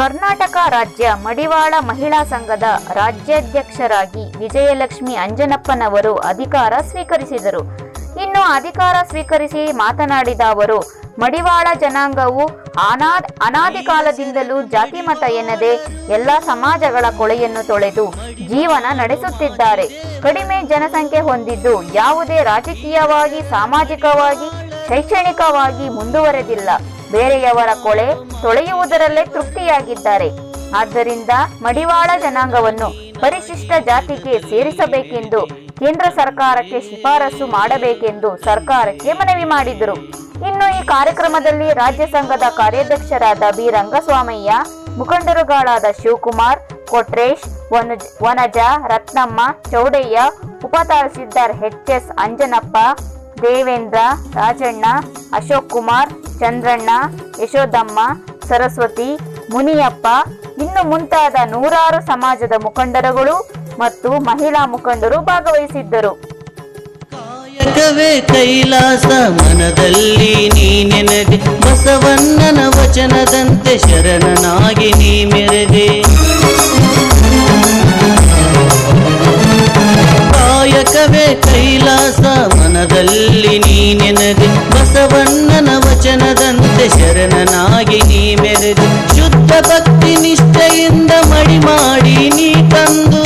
ಕರ್ನಾಟಕ ರಾಜ್ಯ ಮಡಿವಾಳ ಮಹಿಳಾ ಸಂಘದ ರಾಜ್ಯಾಧ್ಯಕ್ಷರಾಗಿ ವಿಜಯಲಕ್ಷ್ಮಿ ಅಂಜನಪ್ಪನವರು ಅಧಿಕಾರ ಸ್ವೀಕರಿಸಿದರು. ಇನ್ನು ಅಧಿಕಾರ ಸ್ವೀಕರಿಸಿ ಮಾತನಾಡಿದ ಅವರು, ಮಡಿವಾಳ ಜನಾಂಗವು ಅನಾ ಅನಾದಿ ಕಾಲದಿಂದಲೂ ಜಾತಿ ಮತ ಎನ್ನದೆ ಎಲ್ಲ ಸಮಾಜಗಳ ಕೊಳೆಯನ್ನು ತೊಳೆದು ಜೀವನ ನಡೆಸುತ್ತಿದ್ದಾರೆ. ಕಡಿಮೆ ಜನಸಂಖ್ಯೆ ಹೊಂದಿದ್ದು ಯಾವುದೇ ರಾಜಕೀಯವಾಗಿ, ಸಾಮಾಜಿಕವಾಗಿ, ಶೈಕ್ಷಣಿಕವಾಗಿ ಮುಂದುವರೆದಿಲ್ಲ. ಬೇರೆಯವರ ಕೊಳೆ ತೊಳೆಯುವುದರಲ್ಲೇ ತೃಪ್ತಿಯಾಗಿದ್ದಾರೆ. ಆದ್ದರಿಂದ ಮಡಿವಾಳ ಜನಾಂಗವನ್ನು ಪರಿಶಿಷ್ಟ ಜಾತಿಗೆ ಸೇರಿಸಬೇಕೆಂದು ಕೇಂದ್ರ ಸರ್ಕಾರಕ್ಕೆ ಶಿಫಾರಸು ಮಾಡಬೇಕೆಂದು ಸರ್ಕಾರಕ್ಕೆ ಮನವಿ ಮಾಡಿದರು. ಇನ್ನು ಈ ಕಾರ್ಯಕ್ರಮದಲ್ಲಿ ರಾಜ್ಯ ಸಂಘದ ಕಾರ್ಯಾಧ್ಯಕ್ಷರಾದ ಬಿ. ರಂಗಸ್ವಾಮಯ್ಯ, ಮುಖಂಡರುಗಳಾದ ಶಿವಕುಮಾರ್, ಕೊಟ್ರೇಶ್, ವನುಜ್ ರತ್ನಮ್ಮ, ಚೌಡಯ್ಯ ಉಪ ತಹಸೀಲ್ದಾರ್ ಎಚ್ ಎಸ್, ಅಂಜನಪ್ಪ ದೇವೇಂದ್ರ, ರಾಜಣ್ಣ, ಅಶೋಕ್ ಕುಮಾರ್, ಚಂದ್ರಣ್ಣ ಯಶೋದಮ್ಮ ಸರಸ್ವತಿ, ಮುನಿಯಪ್ಪ, ಇನ್ನು ಮುಂತಾದ ನೂರಾರು ಸಮಾಜದ ಮುಖಂಡರುಗಳು ಮತ್ತು ಮಹಿಳಾ ಮುಖಂಡರು ಭಾಗವಹಿಸಿದ್ದರು. ಕಾಯಕವೇ ಕೈಲಾಸ ಮನದಲ್ಲಿ ಬಸವಣ್ಣನ ವಚನದಂತೆ ಶರಣನಾಗಿ ನೀ ಮೆರೆದೆ ಕಾಯಕವೇ ಕೈಲಾಸ, ಮನದಲ್ಲಿ ನೀ ನೆನದೆ ಬಸವಣ್ಣನ ವಚನದಂತೆ ಶರಣನಾಗಿ ನೀ ಮೆರೆದೆ ಶುದ್ಧ ಭಕ್ತಿ ನಿಷ್ಠೆಯಿಂದ ಮಡಿ ಮಾಡಿ ನೀ ತಂದು.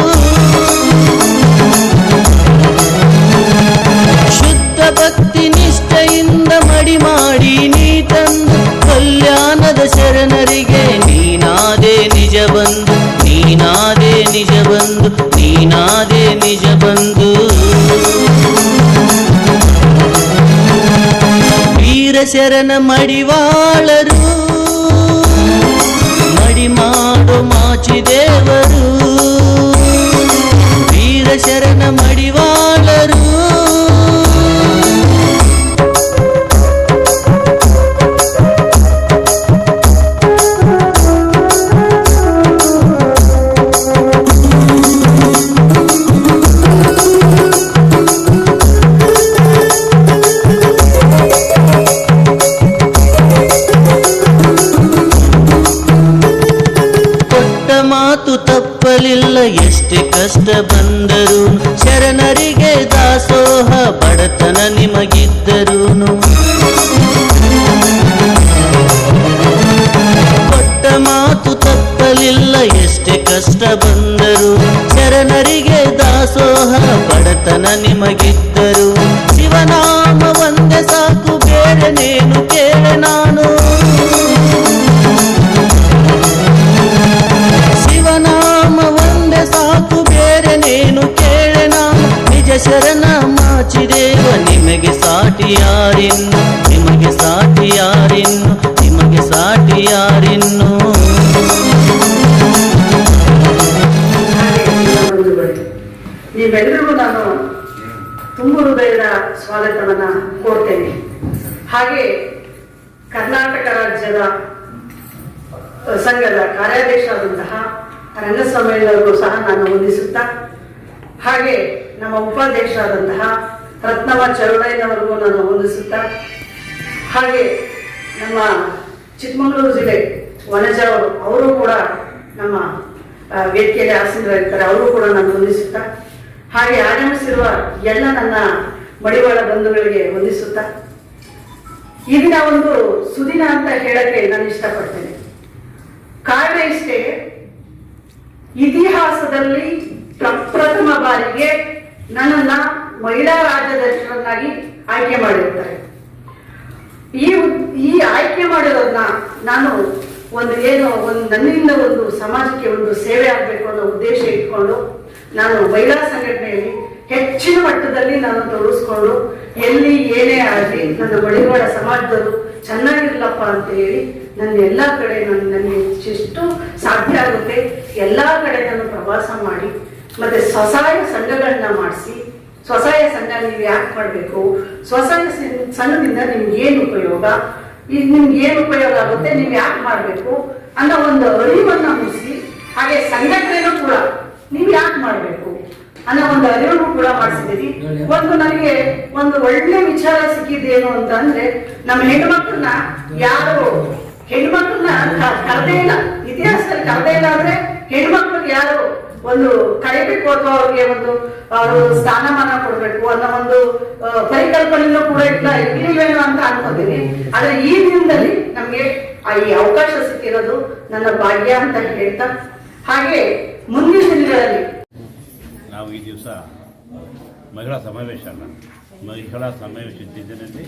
ಶುದ್ಧ ಭಕ್ತಿ ನಿಷ್ಠೆಯಿಂದ ಮಡಿ ಮಾಡಿ ನೀ ತಂದು. ಕಲ್ಯಾಣದ ಶರಣರಿಗೆ ನೀನಾದೆ ನಿಜ ಬಂದು, ನೀನಾದೆ ನಿಜ ಬಂದು, ನೀನಾದೆ ನಿಜ ಬಂದು. ಶರಣ ಮಡಿವಾಳರು ಮಡಿ ಮಾಡು ಮಾಚಿದೇವರು ವೀರ ಶರಣ ಮಡಿವಾಳರು ಮಾತು ತಪ್ಪಲಿಲ್ಲ. ಎಷ್ಟೇ ಕಷ್ಟ ಬಂದರು ಶರಣರಿಗೆ ದಾಸೋಹ, ಬಡತನ ನಿಮಗಿದ್ದರೂನು. ಕೊಟ್ಟ ಮಾತು ತಪ್ಪಲಿಲ್ಲ. ಎಷ್ಟೇ ಕಷ್ಟ ಬಂದರು ಶರಣರಿಗೆ ದಾಸೋಹ, ಬಡತನ ನಿಮಗಿದ್ದರು ಶಿವನಾಮ ಒಂದೇ ಸಾಕು, ಬೇರೆ ನೇನು ಕೇಳೆ ನಾನು? ಶರಣ ಮಾಚಿದೇವ, ನಿಮಗೆ ಸಾಟಿ ಯಾರಿನ್ನು? ನಿಮಗೆ ಸಾಟಿ ಯಾರಿನ್ನು? ನಿಮಗೆ ಸಾಟಿ ಯಾರಿನ್ನು? ನೀವೆಲ್ಲರಿಗೂ ನಾನು ತುಂಬ ಹೃದಯದ ಸ್ವಾಗತವನ್ನ ಕೋರ್ತೇನೆ. ಹಾಗೆ ಕರ್ನಾಟಕ ರಾಜ್ಯದ ಸಂಘದ ಕಾರ್ಯಾಧ್ಯಕ್ಷರಾದಂತಹ ರಂಗಸ್ವಾಮಿಯವರಿಗೂ ಸಹ ನಾನು ವಂದಿಸುತ್ತಾ ಹಾಗೆ ನಮ್ಮ ಉಪಾಧ್ಯಕ್ಷರಾದಂತಹ ರತ್ನವ ಚರುಳಯ್ಯನವರೆಗೂ ನಾನು ವಂದಿಸುತ್ತಾ, ಹಾಗೆ ನಮ್ಮ ಚಿಕ್ಕಮಗಳೂರು ಜಿಲ್ಲೆ ವನಜ ಅವರು ಅವರು ಕೂಡ ನಮ್ಮ ವೇದಿಕೆಯಲ್ಲಿ ಆಸೀನರಾಗಿರ್ತಾರೆ, ಅವರು ಕೂಡ ನಾನು ವಂದಿಸುತ್ತಾ, ಹಾಗೆ ಆಗಮಿಸಿರುವ ಎಲ್ಲ ನನ್ನ ಮಡಿವಾಳ ಬಂಧುಗಳಿಗೆ ವಂದಿಸುತ್ತಾ ಇದನ್ನ ಒಂದು ಸುದಿನ ಅಂತ ಹೇಳಕ್ಕೆ ನಾನು ಇಷ್ಟಪಡ್ತೇನೆ. ಕಾರಣ ಇಷ್ಟೇ, ಇತಿಹಾಸದಲ್ಲಿ ಪ್ರಪ್ರಥಮ ಬಾರಿಗೆ ನನ್ನನ್ನ ಮಹಿಳಾ ರಾಜ್ಯಾಧ್ಯಕ್ಷರನ್ನಾಗಿ ಆಯ್ಕೆ ಮಾಡಿರ್ತಾರೆ. ಈ ಈ ಆಯ್ಕೆ ಮಾಡಿರೋದನ್ನ ನಾನು ಒಂದು ಏನು ಒಂದು ನನ್ನಿಂದ ಒಂದು ಸಮಾಜಕ್ಕೆ ಒಂದು ಸೇವೆ ಆಗಬೇಕು ಅನ್ನೋ ಉದ್ದೇಶ ಇಟ್ಕೊಂಡು ನಾನು ಮಹಿಳಾ ಸಂಘಟನೆಯಲ್ಲಿ ಹೆಚ್ಚಿನ ಮಟ್ಟದಲ್ಲಿ ನಾನು ತೋರಿಸ್ಕೊಂಡು ಎಲ್ಲಿ ಏನೇ ಆಗಲಿ ನನ್ನ ಬಳಿಗಳ ಸಮಾಜದವರು ಚೆನ್ನಾಗಿರ್ಲಪ್ಪ ಅಂತ ಹೇಳಿ ನನ್ನ ಎಲ್ಲ ಕಡೆ ನನ್ನ ನನಗೆ ಎಷ್ಟು ಸಾಧ್ಯ ಆಗುತ್ತೆ, ಎಲ್ಲ ಕಡೆ ನಾನು ಪ್ರವಾಸ ಮಾಡಿ ಮತ್ತೆ ಸ್ವಸಹಾಯ ಸಂಘಗಳನ್ನ ಮಾಡಿಸಿ, ಸ್ವಸಹಾಯ ಸಂಘ ನೀವು ಯಾಕೆ ಮಾಡಬೇಕು? ಸ್ವಸಹಾಯ ಸಂಘದಿಂದ ನಿಮ್ಗೆ ಏನು ಉಪಯೋಗ? ಈಗ ನಿಮ್ಗೆ ಏನು ಉಪಯೋಗ ಆಗುತ್ತೆ? ನೀವು ಯಾಕೆ ಮಾಡಬೇಕು? ಅನ್ನೋ ಒಂದು ಅರಿವನ್ನು ಮೂಡಿಸಿ, ಹಾಗೆ ಸಂಘಟನೆನೂ ಕೂಡ ನೀವು ಯಾಕೆ ಮಾಡಬೇಕು? ಅನ್ನೋ ಒಂದು ಅರಿವನ್ನು ಕೂಡ ಮಾಡಿಸಿದ್ದೀರಿ. ಒಂದು ನನಗೆ ಒಂದು ಒಳ್ಳೆ ವಿಚಾರ ಸಿಕ್ಕಿದ್ದೇನು ಅಂತ ಅಂದ್ರೆ ನಮ್ಮ ಹೆಣ್ಮಕ್ಳನ್ನ ಯಾರು, ಹೆಣ್ಮಕ್ಳನ್ನ ಕರ್ದೇ ಇಲ್ಲ. ಇತಿಹಾಸದಲ್ಲಿ ಕರೆದೇ ಇಲ್ಲ ಅಂದ್ರೆ ಹೆಣ್ಮಕ್ಳಿಗೆ ಯಾರು ಒಂದು ಕಳಿಬೇಕು ಅಥವಾ ಅವ್ರಿಗೆ ಒಂದು, ಅವರು ಸ್ಥಾನಮಾನ ಕೊಡ್ಬೇಕು ಅನ್ನೋ ಒಂದು ಪರಿಕಲ್ಪನೆಯೂ ಕೂಡ ಇಲ್ಲ, ಇರ್ಲಿಲ್ವೇನೋ ಅಂತ ಅನ್ಕೋತೀನಿ. ಆದ್ರೆ ಈ ದಿನದಲ್ಲಿ ನಮ್ಗೆ ಈ ಅವಕಾಶ ಸಿಕ್ಕಿರೋದು ನನ್ನ ಭಾಗ್ಯ ಅಂತ ಹೇಳ್ತಾ, ಹಾಗೆ ಮುಂದಿನ ದಿನಗಳಲ್ಲಿ ನಾವು ಈ ದಿವಸ ಮಹಿಳಾ ಸಮಾವೇಶ ಮಹಿಳಾ ಸಮಾವೇಶ ದಿನದಲ್ಲಿ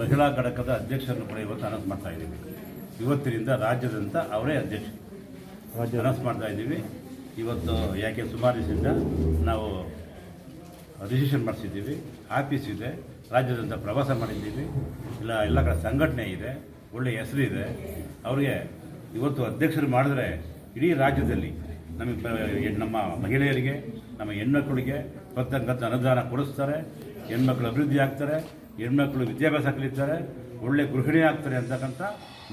ಮಹಿಳಾ ಘಟಕದ ಅಧ್ಯಕ್ಷರನ್ನು ಕೂಡ ಇವತ್ತು ಅನೌನ್ಸ್ ಮಾಡ್ತಾ ಇದ್ದೀವಿ. ಇವತ್ತಿನಿಂದ ರಾಜ್ಯದಂತ ಅವರೇ ಅಧ್ಯಕ್ಷ ಅನೌನ್ಸ್ ಮಾಡ್ತಾ ಇದ್ದೀವಿ. ಇವತ್ತು ಯಾಕೆ ಸುಮಾರು ದಿವಸದಿಂದ ನಾವು ರಿಜಿಸ್ಟ್ರೇಷನ್ ಮಾಡಿಸಿದ್ದೀವಿ. ಆಫೀಸ್ ಇದೆ ರಾಜ್ಯದಂತ ಪ್ರವಾಸ ಮಾಡಿದ್ದೀವಿ. ಇಲ್ಲ, ಎಲ್ಲ ಕಡೆ ಸಂಘಟನೆ ಇದೆ ಒಳ್ಳೆಯ ಹೆಸರು ಇದೆ. ಅವರಿಗೆ ಇವತ್ತು ಅಧ್ಯಕ್ಷರು ಮಾಡಿದ್ರೆ ಇಡೀ ರಾಜ್ಯದಲ್ಲಿ ನಮಗೆ ನಮ್ಮ ಮಹಿಳೆಯರಿಗೆ, ನಮ್ಮ ಹೆಣ್ಮಕ್ಳಿಗೆ ಬರ್ತಕ್ಕಂಥ ಅನುದಾನ ಕೊಡಿಸ್ತಾರೆ. ಹೆಣ್ಮಕ್ಳು ಅಭಿವೃದ್ಧಿ ಆಗ್ತಾರೆ. ಹೆಣ್ಮಕ್ಳು ವಿದ್ಯಾಭ್ಯಾಸ ಕಲಿತಾರೆ. ಒಳ್ಳೆ ಗೃಹಿಣಿ ಆಗ್ತಾರೆ ಅಂತಕ್ಕಂಥ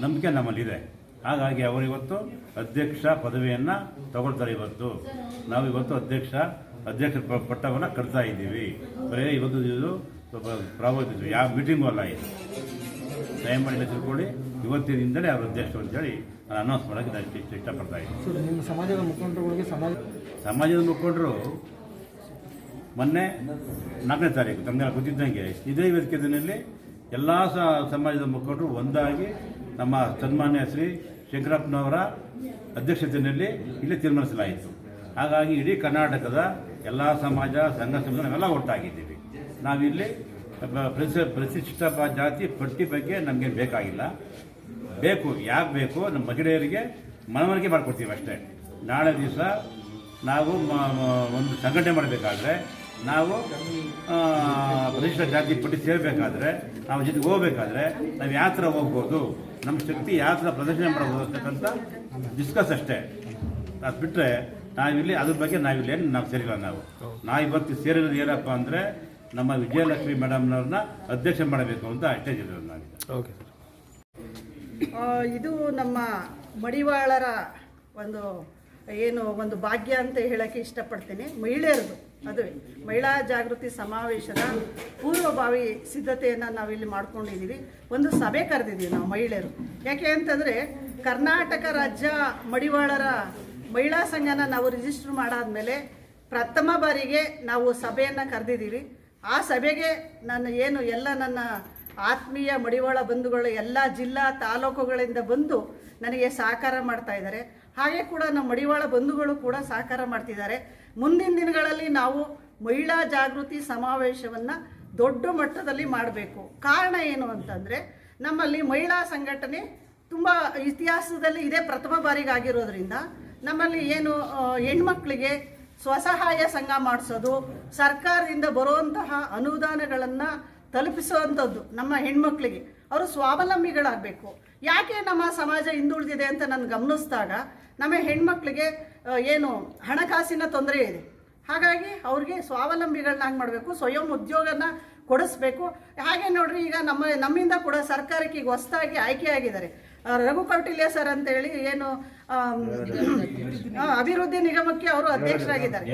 ನಂಬಿಕೆ ನಮ್ಮಲ್ಲಿದೆ. ಹಾಗಾಗಿ ಅವರಿವತ್ತು ಅಧ್ಯಕ್ಷ ಪದವಿಯನ್ನು ತಗೊಳ್ತಾರೆ ಇವತ್ತು. ನಾವು ಇವತ್ತು ಅಧ್ಯಕ್ಷ ಅಧ್ಯಕ್ಷ ಪ- ಪಟ್ಟವನ್ನು ಕಟ್ತಾ ಇದ್ದೀವಿ. ಬರೀ ಇವತ್ತು ಇದು ಸ್ವಲ್ಪ ಪ್ರಾವೋದಿತ್ತು ಯಾವ ಮೀಟಿಂಗು ಅಲ್ಲ ಇದು. ದಯಮಾಡಿ ತಿಳ್ಕೊಳ್ಳಿ. ಇವತ್ತಿನಿಂದಲೇ ಅವರು ಅಧ್ಯಕ್ಷರು ಅಂತೇಳಿ ನಾನು ಅನೌನ್ಸ್ ಮಾಡೋಕ್ಕೆ ನಾನು ಇಷ್ಟ ಇಷ್ಟಪಡ್ತಾ ಇದ್ದೀನಿ. ನಿಮ್ಮ ಸಮಾಜದ ಮುಖಂಡರುಗಳಿಗೆ ಸಮಾಜ ಸಮಾಜದ ಮುಖಂಡರು ಮೊನ್ನೆ ನಾಲ್ಕನೇ ತಾರೀಕು ತಮಗೆ ಗೊತ್ತಿದ್ದಂಗೆ ಇದೇ ವೇದಿಕೆ ದಿನದಲ್ಲಿ ಎಲ್ಲ ಸಮಾಜದ ಮುಖಂಡರು ಒಂದಾಗಿ ನಮ್ಮ ಸನ್ಮಾನ್ಯ ಶ್ರೀ ಶಂಕರಪ್ಪನವರ ಅಧ್ಯಕ್ಷತೆಯಲ್ಲಿ ಇಲ್ಲಿ ತೀರ್ಮಾನಿಸಲಾಯಿತು. ಹಾಗಾಗಿ ಇಡೀ ಕರ್ನಾಟಕದ ಎಲ್ಲ ಸಮಾಜ, ಸಂಘ ಸಂಸ್ಥೆ ನಾವೆಲ್ಲ ಒಟ್ಟಾಗಿದ್ದೀವಿ. ನಾವಿಲ್ಲಿ ಪ್ರತಿಷ್ಠ ಪ್ರತಿ- ಪ್ರತಿಷ್ಠಿತ ಜಾತಿ ಪಟ್ಟಿ ಬಗ್ಗೆ ನಮಗೆ ಬೇಕಾಗಿಲ್ಲ. ಬೇಕು, ಯಾಕೆ ಬೇಕು ನಮ್ಮ ಮಹಿಳೆಯರಿಗೆ ಮನವರಿಕೆ ಮಾಡ್ಕೊಡ್ತೀವಿ ಅಷ್ಟೇ. ನಾಳೆ ದಿವಸ ನಾವು ಒಂದು ಸಂಘಟನೆ ಮಾಡಬೇಕಾದ್ರೆ ನಾವು ಪ್ರದೇಶ ಪರಿಶಿಷ್ಟ ಜಾತಿ ಪಟ್ಟಿ ಸೇರಬೇಕಾದ್ರೆ ನಾವು ಜೊತೆಗೆ ಹೋಗ್ಬೇಕಾದ್ರೆ ನಾವು ಯಾವ ಥರ ಹೋಗ್ಬೋದು. ನಮ್ಮ ಶಕ್ತಿ ಯಾವ ಥರ ಪ್ರದರ್ಶನ ಮಾಡ್ಬೋದು ಅಂತಕ್ಕಂಥ ಡಿಸ್ಕಸ್ ಅಷ್ಟೇ. ಅದು ಬಿಟ್ಟರೆ ನಾವಿಲ್ಲಿ ಅದ್ರ ಬಗ್ಗೆ ನಾವಿಲ್ಲಿ ಏನು ನಾವು ಸೇರಿಲ್ಲ ನಾವು. ನಾವು ಇವತ್ತು ಸೇರಿರೋದು ಏನಪ್ಪ ಅಂದರೆ ನಮ್ಮ ವಿಜಯಲಕ್ಷ್ಮಿ ಮೇಡಮ್ನವ್ರನ್ನ ಅಧ್ಯಕ್ಷ ಮಾಡಬೇಕು ಅಂತ ಅಷ್ಟೇ ಹೇಳಿರೋದು ನಾನು ಓಕೆ ಸರ್. ಆ, ಇದು ನಮ್ಮ ಮಡಿವಾಳರ ಒಂದು ಏನು ಒಂದು ಭಾಗ್ಯ ಅಂತ ಹೇಳೋಕ್ಕೆ ಇಷ್ಟಪಡ್ತೀನಿ. ಮಹಿಳೆಯರದು. ಅದುವೇ ಮಹಿಳಾ ಜಾಗೃತಿ ಸಮಾವೇಶದ ಪೂರ್ವಭಾವಿ ಸಿದ್ಧತೆಯನ್ನು ನಾವಿಲ್ಲಿ ಮಾಡ್ಕೊಂಡಿದ್ದೀವಿ. ಒಂದು ಸಭೆ ಕರೆದಿದ್ದೀವಿ ನಾವು ಮಹಿಳೆಯರು. ಯಾಕೆ ಅಂತಂದರೆ ಕರ್ನಾಟಕ ರಾಜ್ಯ ಮಡಿವಾಳರ ಮಹಿಳಾ ಸಂಘನ ನಾವು ರಿಜಿಸ್ಟರ್ ಮಾಡಾದ್ಮೇಲೆ ಪ್ರಥಮ ಬಾರಿಗೆ ನಾವು ಸಭೆಯನ್ನು ಕರೆದಿದ್ದೀವಿ. ಆ ಸಭೆಗೆ ನಾನು ಏನು ಎಲ್ಲ ನನ್ನ ಆತ್ಮೀಯ ಮಡಿವಾಳ ಬಂಧುಗಳು, ಎಲ್ಲ ಜಿಲ್ಲಾ ತಾಲೂಕುಗಳಿಂದ ಬಂದು ನನಗೆ ಸಹಕಾರ ಮಾಡ್ತಾ ಇದ್ದಾರೆ. ಹಾಗೆ ಕೂಡ ನಮ್ಮ ಮಡಿವಾಳ ಬಂಧುಗಳು ಕೂಡ ಸಹಕಾರ ಮಾಡ್ತಿದ್ದಾರೆ. ಮುಂದಿನ ದಿನಗಳಲ್ಲಿ ನಾವು ಮಹಿಳಾ ಜಾಗೃತಿ ಸಮಾವೇಶವನ್ನು ದೊಡ್ಡ ಮಟ್ಟದಲ್ಲಿ ಮಾಡಬೇಕು. ಕಾರಣ ಏನು ಅಂತಂದರೆ, ನಮ್ಮಲ್ಲಿ ಮಹಿಳಾ ಸಂಘಟನೆ ತುಂಬ ಇತಿಹಾಸದಲ್ಲಿ ಇದೇ ಪ್ರಥಮ ಬಾರಿಗೆ ಆಗಿರೋದ್ರಿಂದ ನಮ್ಮಲ್ಲಿ ಏನು ಹೆಣ್ಮಕ್ಳಿಗೆ ಸ್ವಸಹಾಯ ಸಂಘ ಮಾಡಿಸೋದು, ಸರ್ಕಾರದಿಂದ ಬರುವಂತಹ ಅನುದಾನಗಳನ್ನು ತಲುಪಿಸುವಂಥದ್ದು ನಮ್ಮ ಹೆಣ್ಮಕ್ಳಿಗೆ. ಅವರು ಸ್ವಾವಲಂಬಿಗಳಾಗಬೇಕು. ಯಾಕೆ ನಮ್ಮ ಸಮಾಜ ಹಿಂದುಳಿದಿದೆ ಅಂತ ನಾನು ಗಮನಿಸಿದಾಗ ನಮ್ಮ ಹೆಣ್ಮಕ್ಳಿಗೆ ಏನು ಹಣಕಾಸಿನ ತೊಂದರೆ ಇದೆ. ಹಾಗಾಗಿ ಅವ್ರಿಗೆ ಸ್ವಾವಲಂಬಿಗಳನ್ನಾಗಿ ಮಾಡಬೇಕು, ಸ್ವಯಂ ಉದ್ಯೋಗನ ಕೊಡಿಸ್ಬೇಕು. ಹಾಗೆ ನೋಡ್ರಿ ಈಗ ನಮ್ಮ, ನಮ್ಮಿಂದ ಕೂಡ ಸರ್ಕಾರಕ್ಕೆ ಈಗ ಹೊಸದಾಗಿ ಆಯ್ಕೆಯಾಗಿದ್ದಾರೆ ರಘು ಕೌಟಿಲ್ಯ ಸರ್ ಅಂತೇಳಿ ಏನು ಅಭಿವೃದ್ಧಿ ನಿಗಮಕ್ಕೆ ಅವರು ಅಧ್ಯಕ್ಷರಾಗಿದ್ದಾರೆ.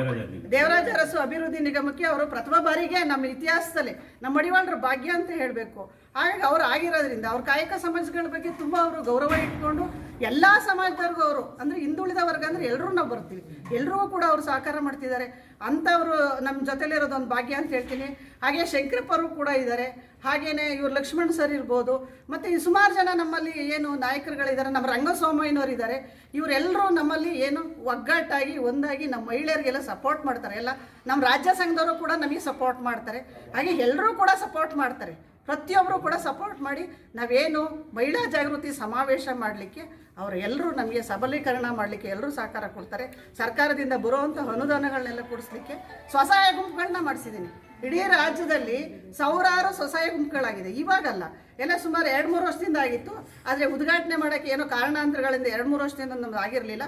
ದೇವರಾಜ ಅರಸು ಅಭಿವೃದ್ಧಿ ನಿಗಮಕ್ಕೆ ಅವರು ಪ್ರಥಮ ಬಾರಿಗೆ ನಮ್ಮ ಇತಿಹಾಸದಲ್ಲಿ ನಮ್ಮ ಮಡಿವಾಳರ ಭಾಗ್ಯ ಅಂತ ಹೇಳಬೇಕು. ಹಾಗಾಗಿ ಅವ್ರು ಆಗಿರೋದ್ರಿಂದ ಅವ್ರ ಕಾಯಕ ಸಮಾಜಗಳ ಬಗ್ಗೆ ತುಂಬ ಅವರು ಗೌರವ ಇಟ್ಕೊಂಡು ಎಲ್ಲ ಸಮಾಜದವ್ರಿಗೂ ಅವರು. ಅಂದರೆ ಹಿಂದುಳಿದ ವರ್ಗ ಅಂದರೆ ಎಲ್ಲರೂ ನಾವು ಬರ್ತೀವಿ. ಎಲ್ಲರೂ ಕೂಡ ಅವರು ಸಹಕಾರ ಮಾಡ್ತಿದ್ದಾರೆ. ಅಂಥವರು ನಮ್ಮ ಜೊತೆಲಿರೋದು ಒಂದು ಭಾಗ್ಯ ಅಂತ ಹೇಳ್ತೀನಿ. ಹಾಗೆ ಶಂಕರಪ್ಪರು ಕೂಡ ಇದ್ದಾರೆ. ಹಾಗೇನೆ ಇವರು ಲಕ್ಷ್ಮಣ್ ಸರ್ ಇರ್ಬೋದು. ಮತ್ತು ಸುಮಾರು ಜನ ನಮ್ಮಲ್ಲಿ ಏನು ನಾಯಕರುಗಳಿದ್ದಾರೆ. ನಮ್ಮ ರಂಗಸ್ವಾಮಯ್ಯನವರು ಇದ್ದಾರೆ. ಇವರೆಲ್ಲರೂ ನಮ್ಮಲ್ಲಿ ಏನು ಒಗ್ಗಟ್ಟಾಗಿ ಒಂದಾಗಿ ನಮ್ಮ ಮಹಿಳೆಯರಿಗೆಲ್ಲ ಸಪೋರ್ಟ್ ಮಾಡ್ತಾರೆ. ಎಲ್ಲ ನಮ್ಮ ರಾಜ್ಯ ಸಂಘದವರು ಕೂಡ ನಮಗೆ ಸಪೋರ್ಟ್ ಮಾಡ್ತಾರೆ. ಹಾಗೆ ಎಲ್ಲರೂ ಕೂಡ ಸಪೋರ್ಟ್ ಮಾಡ್ತಾರೆ. ಪ್ರತಿಯೊಬ್ಬರು ಕೂಡ ಸಪೋರ್ಟ್ ಮಾಡಿ ನಾವೇನು ಮಹಿಳಾ ಜಾಗೃತಿ ಸಮಾವೇಶ ಮಾಡಲಿಕ್ಕೆ ಅವರು ಎಲ್ಲರೂ ನಮಗೆ ಸಬಲೀಕರಣ ಮಾಡಲಿಕ್ಕೆ ಎಲ್ಲರೂ ಸಹಕಾರ ಕೊಡ್ತಾರೆ. ಸರ್ಕಾರದಿಂದ ಬರುವಂಥ ಅನುದಾನಗಳನ್ನೆಲ್ಲ ಕೊಡಿಸ್ಲಿಕ್ಕೆ ಸ್ವಸಹಾಯ ಗುಂಪುಗಳನ್ನ ಮಾಡಿಸಿದ್ದೀನಿ. ಇಡೀ ರಾಜ್ಯದಲ್ಲಿ ಸಾವಿರಾರು ಸ್ವಸಹಾಯ ಗುಂಪುಗಳಾಗಿದೆ. ಇವಾಗಲ್ಲ. ಎಲ್ಲ ಸುಮಾರು ಎರಡು ಮೂರು ವರ್ಷದಿಂದ ಆಗಿತ್ತು. ಆದರೆ ಉದ್ಘಾಟನೆ ಮಾಡೋಕ್ಕೆ ಏನೋ ಕಾರಣಾಂತರಗಳಿಂದ ಎರಡು ಮೂರು ವರ್ಷದಿಂದ ನಮ್ದು ಆಗಿರಲಿಲ್ಲ.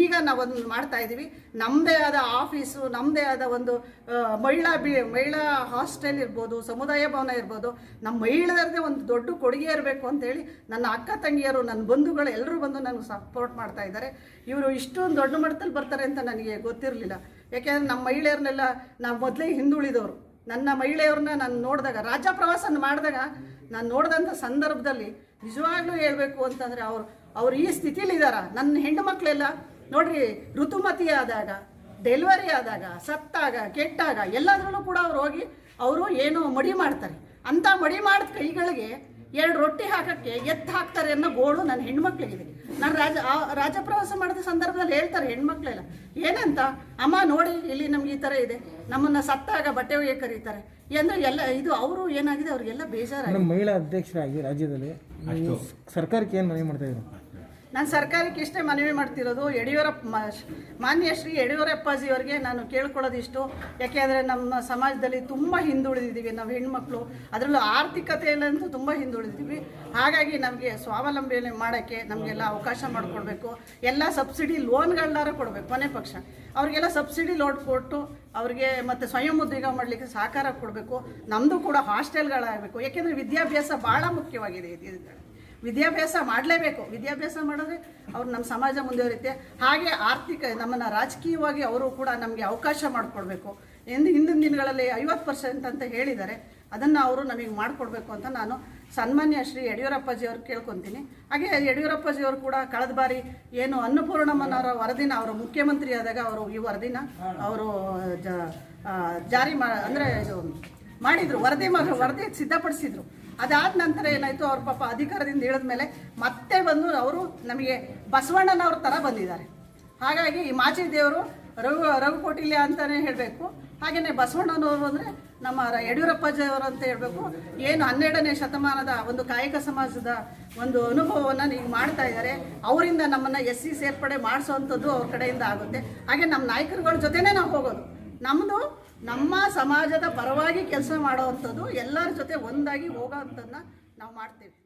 ಈಗ ನಾವು ಅದನ್ನು ಮಾಡ್ತಾ ಇದ್ದೀವಿ ನಮ್ಮದೇ ಆದ ಆಫೀಸು ನಮ್ಮದೇ ಆದ ಒಂದು ಮಹಿಳಾ ಬಿ, ಮಹಿಳಾ ಹಾಸ್ಟೆಲ್ ಇರ್ಬೋದು, ಸಮುದಾಯ ಭವನ ಇರ್ಬೋದು, ನಮ್ಮ ಮಹಿಳೆಯರದೇ ಒಂದು ದೊಡ್ಡ ಕೊಡುಗೆ ಇರಬೇಕು ಅಂತೇಳಿ ನನ್ನ ಅಕ್ಕ ತಂಗಿಯರು, ನನ್ನ ಬಂಧುಗಳು ಎಲ್ಲರೂ ಬಂದು ನನಗೆ ಸಪೋರ್ಟ್ ಮಾಡ್ತಾ ಇದ್ದಾರೆ. ಇವರು ಇಷ್ಟೊಂದು ದೊಡ್ಡ ಮಟ್ಟದಲ್ಲಿ ಬರ್ತಾರೆ ಅಂತ ನನಗೆ ಗೊತ್ತಿರಲಿಲ್ಲ. ಯಾಕೆಂದರೆ ನಮ್ಮ ಮಹಿಳೆಯರನ್ನೆಲ್ಲ ನಾವು ಮೊದಲೇ ಹಿಂದುಳಿದವರು. ನನ್ನ ಮಹಿಳೆಯವ್ರನ್ನ ನಾನು ನೋಡಿದಾಗ ರಾಜ್ಯ ಪ್ರವಾಸ ಮಾಡಿದಾಗ ನಾನು ನೋಡಿದಂಥ ಸಂದರ್ಭದಲ್ಲಿ ನಿಜವಾಗ್ಲೂ ಹೇಳಬೇಕು ಅಂತಂದರೆ ಅವರು, ಅವ್ರು ಈ ಸ್ಥಿತಿಲಿ ಇದಾರ ನನ್ನ ಹೆಣ್ಣು ಮಕ್ಕಳೆಲ್ಲ ನೋಡ್ರಿ ಋತುಮತಿ ಆದಾಗ ಡೆಲಿವರಿ ಆದಾಗ, ಸತ್ತಾಗ, ಕೆಟ್ಟಾಗ ಎಲ್ಲದರಲ್ಲೂ ಕೂಡ ಅವ್ರು ಹೋಗಿ, ಅವರು ಏನೋ ಮಡಿ ಮಾಡ್ತಾರೆ. ಅಂತ ಮಡಿ ಮಾಡಿದ ಕೈಗಳಿಗೆ ಎರಡು ರೊಟ್ಟಿ ಹಾಕಕ್ಕೆ ಎತ್ತು ಹಾಕ್ತಾರೆ ಅನ್ನೋ ಗೋಳು ನನ್ನ ಹೆಣ್ಮಕ್ಳಿಗಿದೆ. ನಾನು ರಾಜ ರಾಜ ಪ್ರವಾಸ ಮಾಡಿದ ಸಂದರ್ಭದಲ್ಲಿ ಹೇಳ್ತಾರೆ ಹೆಣ್ಮಕ್ಳೆಲ್ಲ ಏನಂತ? ಅಮ್ಮ ನೋಡಿ ಇಲ್ಲಿ ನಮ್ಗೆ ಈ ಥರ ಇದೆ. ನಮ್ಮನ್ನ ಸತ್ತಾಗ ಬಟ್ಟೆ ಒಗೆ ಕರೀತಾರೆ. ಅಂದ್ರೆ ಎಲ್ಲ ಇದು ಅವರು ಏನಾಗಿದೆ ಅವ್ರಿಗೆಲ್ಲ ಬೇಜಾರಾಗಿದೆ. ಮಹಿಳಾ ಅಧ್ಯಕ್ಷರಾಗಿ ರಾಜ್ಯದಲ್ಲಿ ಸರ್ಕಾರಕ್ಕೆ ಏನು ಮನವಿ ಮಾಡ್ತಾ ಇದ್ದೀರಾ? ನಾನು ಸರ್ಕಾರಕ್ಕೆ ಇಷ್ಟೇ ಮನವಿ ಮಾಡ್ತಿರೋದು ಯಡಿಯೂರಪ್ಪ ಮಾನ್ಯ ಶ್ರೀ ಯಡಿಯೂರಪ್ಪಾಜಿಯವರಿಗೆ ನಾನು ಕೇಳ್ಕೊಳ್ಳೋದಿಷ್ಟು. ಯಾಕೆಂದರೆ ನಮ್ಮ ಸಮಾಜದಲ್ಲಿ ತುಂಬ ಹಿಂದುಳಿದಿದ್ದೀವಿ ನಾವು ಹೆಣ್ಮಕ್ಳು. ಅದರಲ್ಲೂ ಆರ್ಥಿಕತೆಯಲ್ಲಂತೂ ತುಂಬ ಹಿಂದುಳಿದಿದ್ದೀವಿ. ಹಾಗಾಗಿ ನಮಗೆ ಸ್ವಾವಲಂಬನೆ ಮಾಡೋಕ್ಕೆ ನಮಗೆಲ್ಲ ಅವಕಾಶ ಮಾಡಿಕೊಡ್ಬೇಕು. ಎಲ್ಲ ಸಬ್ಸಿಡಿ ಲೋನ್ಗಳನ್ನಾರ ಕೊಡಬೇಕು ಕೊನೆ ಪಕ್ಷ. ಅವ್ರಿಗೆಲ್ಲ ಸಬ್ಸಿಡಿ ಲೋಡ್ ಕೊಟ್ಟು ಅವ್ರಿಗೆ ಮತ್ತು ಸ್ವಯಂ ಉದ್ಯೋಗ ಮಾಡಲಿಕ್ಕೆ ಸಹಕಾರ ಕೊಡಬೇಕು. ನಮ್ಮದು ಕೂಡ ಹಾಸ್ಟೆಲ್ಗಳಾಗಬೇಕು. ಯಾಕೆಂದರೆ ವಿದ್ಯಾಭ್ಯಾಸ ಭಾಳ ಮುಖ್ಯವಾಗಿದೆ ಇದು ವಿದ್ಯಾಭ್ಯಾಸ ಮಾಡಲೇಬೇಕು. ವಿದ್ಯಾಭ್ಯಾಸ ಮಾಡಿದ್ರೆ ಅವ್ರು ನಮ್ಮ ಸಮಾಜ ಮುಂದುವರಿಯುತ್ತೆ. ಹಾಗೆ ಆರ್ಥಿಕ ನಮ್ಮನ್ನು ರಾಜಕೀಯವಾಗಿ ಅವರು ಕೂಡ ನಮಗೆ ಅವಕಾಶ ಮಾಡಿಕೊಡ್ಬೇಕು. ಎಂದು ಹಿಂದಿನ ದಿನಗಳಲ್ಲಿ ಐವತ್ತು ಪರ್ಸೆಂಟ್ ಅಂತ ಹೇಳಿದ್ದಾರೆ. ಅದನ್ನು ಅವರು ನಮಗೆ ಮಾಡಿಕೊಡ್ಬೇಕು ಅಂತ ನಾನು ಸನ್ಮಾನ್ಯ ಶ್ರೀ ಯಡಿಯೂರಪ್ಪಜಿಯವ್ರು ಕೇಳ್ಕೊತೀನಿ. ಹಾಗೆ ಯಡಿಯೂರಪ್ಪಜಿಯವರು ಕೂಡ ಕಳೆದ ಬಾರಿ ಏನು ಅನ್ನಪೂರ್ಣಮ್ಮನವರ ವರದಿನ, ಅವರು ಮುಖ್ಯಮಂತ್ರಿ ಆದಾಗ ಅವರು ಈ ವರದಿನ ಅವರು ಜಾರಿ ಮಾ, ಅಂದರೆ ಇದು ಮಾಡಿದರು. ವರದಿ ಮಾಡಿ ವರದಿ ಸಿದ್ಧಪಡಿಸಿದ್ರು. ಅದಾದ ನಂತರ ಏನಾಯ್ತು, ಅವ್ರ ಪಾಪ ಅಧಿಕಾರದಿಂದ ಇಳಿದ ಮೇಲೆ ಮತ್ತೆ ಬಂದು ಅವರು ನಮಗೆ ಬಸವಣ್ಣನವ್ರ ಥರ ಬಂದಿದ್ದಾರೆ. ಹಾಗಾಗಿ ಈ ಮಾಚಿ ದೇವರು ರಘು ರಘು ಕೋಟಿಲ್ಯ ಅಂತಲೇ ಹೇಳಬೇಕು. ಹಾಗೆಯೇ ಬಸವಣ್ಣನವರು ಅಂದರೆ ನಮ್ಮ ಯಡಿಯೂರಪ್ಪಾಜಿಯವರು ಅಂತ ಹೇಳಬೇಕು. ಏನು ಹನ್ನೆರಡನೇ ಶತಮಾನದ ಒಂದು ಕಾಯಕ ಸಮಾಜದ ಒಂದು ಅನುಭವವನ್ನು ಈಗ ಮಾಡ್ತಾ ಇದ್ದಾರೆ. ಅವರಿಂದ ನಮ್ಮನ್ನು ಎಸ್ ಸಿ ಸೇರ್ಪಡೆ ಮಾಡಿಸೋವಂಥದ್ದು ಅವ್ರ ಕಡೆಯಿಂದ ಆಗುತ್ತೆ. ಹಾಗೆ ನಮ್ಮ ನಾಯಕರುಗಳ ಜೊತೆನೇ ನಾವು ಹೋಗೋದು. ನಮ್ಮದು ನಮ್ಮ ಸಮಾಜದ ಪರವಾಗಿ ಕೆಲಸ ಮಾಡೋವಂಥದ್ದು ಎಲ್ಲರ ಜೊತೆ ಒಂದಾಗಿ ಹೋಗೋವಂಥದ್ದನ್ನ ನಾವು ಮಾಡ್ತೇವೆ.